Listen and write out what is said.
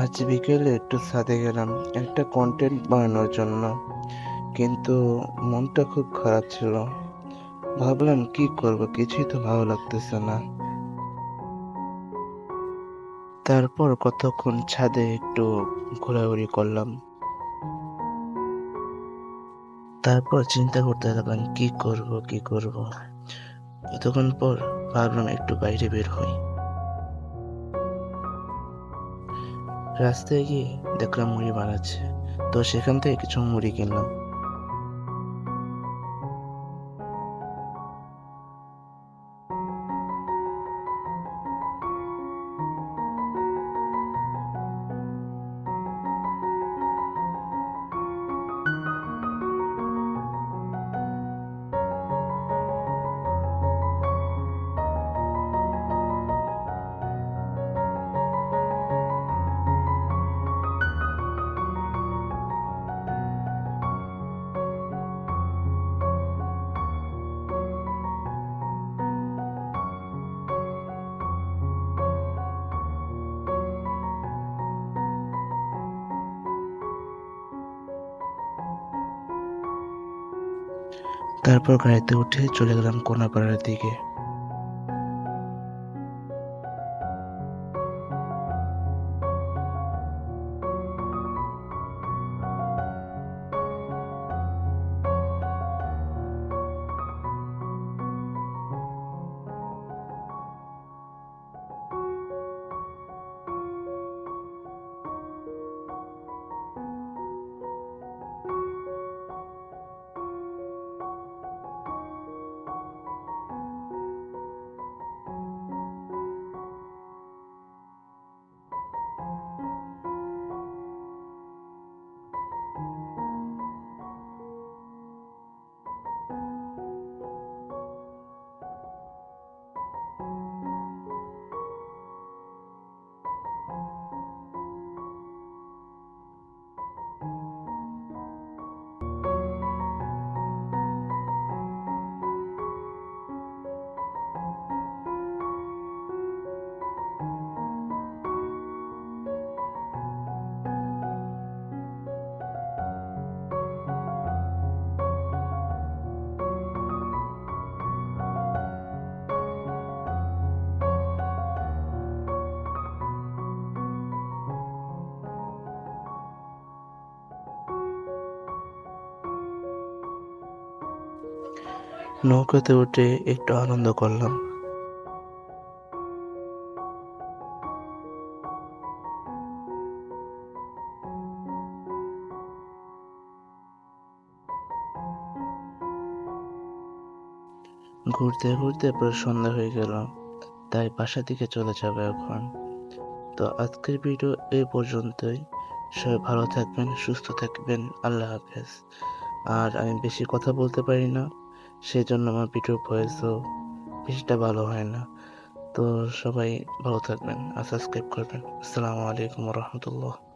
আজ বিকেলে একটু ছাদে গেলাম, একটা কন্টেন্ট বানানোর জন্য। কিন্তু মনটা খুব খারাপ ছিল। ভাবলাম, কি করব? কিছুই তো ভালো লাগতেছে না। তারপর কতক্ষণ ছাদে একটু ঘোরাঘুরি করলাম। তারপর চিন্তা করতে লাগলাম, কি করব কি করব? কতক্ষণ পর ভাবলাম একটু বাইরে বের হই। রাস্তায় গিয়ে দেখলাম মুড়ি বানাচ্ছে। তো সেখান থেকে কিছু মুড়ি কিনলাম। তারপর গাড়িতে উঠে চলে গেলাম কোনাপাড়ার দিকে। নৌকাতে উঠে একটু আনন্দ করলাম। ঘুরতে ঘুরতে পুরো সন্ধ্যা হয়ে গেল, তাই বাসা দিকে চলে যাবে এখন। তো আজকের ভিডিও এই পর্যন্তই। সবাই ভালো থাকবেন, সুস্থ থাকবেন, আল্লাহ হাফেজ। আর আমি বেশি কথা বলতে পারি না। সেই জন্য আমার ভিডিও ভয়েসও বেশিটা ভালো হয় না। তো সবাই ভালো থাকবেন আর সাবস্ক্রাইব করবেন। আসসালামু আলাইকুম রহমতুল্লাহ।